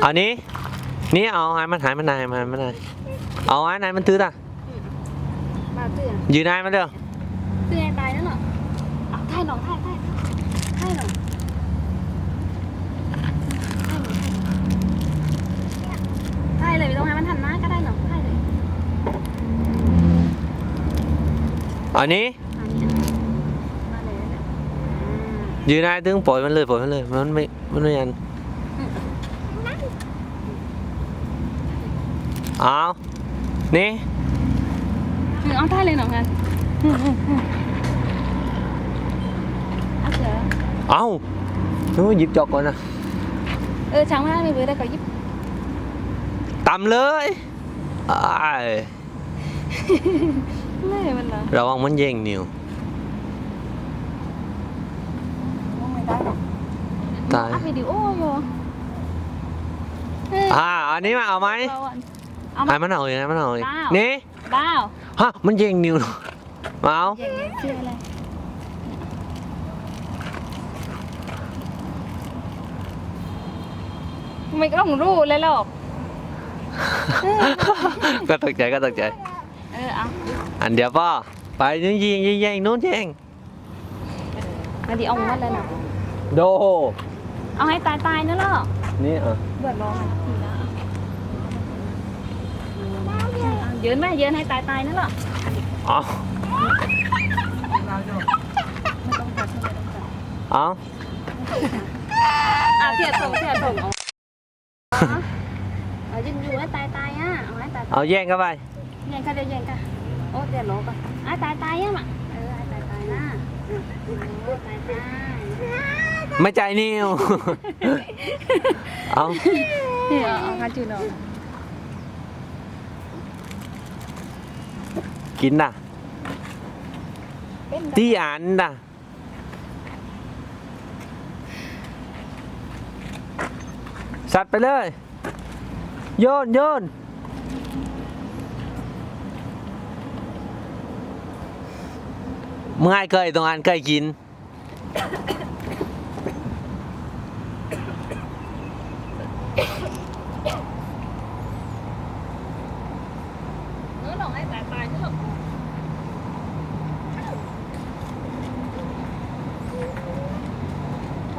เอานี้ นี่เอาไอ้มันหายมันนายมันมันนายเอาไอ้นายมันตื้ออะมาเตือนยืนนายมันเด้อเตือนตายนั่นเหรอเอาถ่ายหนองถ่ายถ่ายถ่ายหนองถ่ายเลยไม่ต้องให้มันทันหน้าก็ได้หนองถ่ายเลยเอานี้อันนี้มาเลยนะยืนนายตึงปล่อยมันเลยปล่อยมันเลยมันไม่มันไม่ยัน เอานี่อืมเอาถ่ายเลยหนองกันอืมอืมอืมเอาเสือเอาโอ้ยหยิบจอกก่อนนะเออช่างมันไม่เบื่อได้ก็ยิบตำเลยอ้ายเลยมันเหรอระวังมันแย่งนิ้วไม่ได้หรอกตายอัพวิดีโออยู่เฮ้ย อ่าอันนี้มาเอาไหม เอาอะเอาไอ้มามันเอาอีกนะมันเอาอีกว้าว นี่บ้าวฮะมันแย่งนิ้วมาเอาอย่างนี้ชื่ออะไรไม่ต้องรู้เลยหรอก ก็ตกใจก็ตกใจ เออเอาอันเดียวป่ะไปยิงยิงยิงยิงนู้นยิงมาดิเอาหมดเลยนะโด เอาให้ตายตายๆนั่นหรอนี่อะเบิดร้องอะทีละเอา ยืนไหมยืนให้ตายตายๆนั่นหรอเอาไม่ต้องตัดไม่ต้องตัดเอาอะเทียบส่งเทียบส่งเอาเอายืนอยู่ให้ตายตายๆอะเอาให้ตายๆเอาแย่งเข้าไปแย่งกันเดี๋ยวแย่งกันโอ้เดี๋ยวรอก่อนอะตายตายๆอะมาเออให้ตายตายๆนะโอ้ตายตายไม่ใจนิ้วเอาเดี๋ยวเอาคันจูนอ กกินน่ะเป็นที่อันน่ะสัตว์ไปเลย โยนโยนมึงไอ้เคยตรงอันเคยกิน เออหลงให้ตายตายๆนี่หรอกควันแหละควั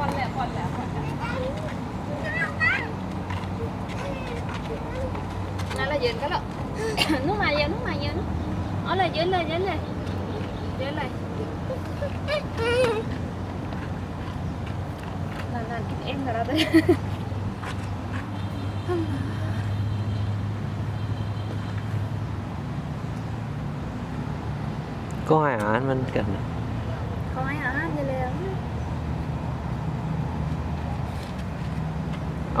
นแหละควันแหละนั่น là ยืนก็แล้ว nước mà ยืน nước mà ยืน ở là ยืนเลยยืนเลยยืน เลยนั่นนั่นกินเองก็แล้วเด้อก็ให้อาหารมันกันน่ะเขา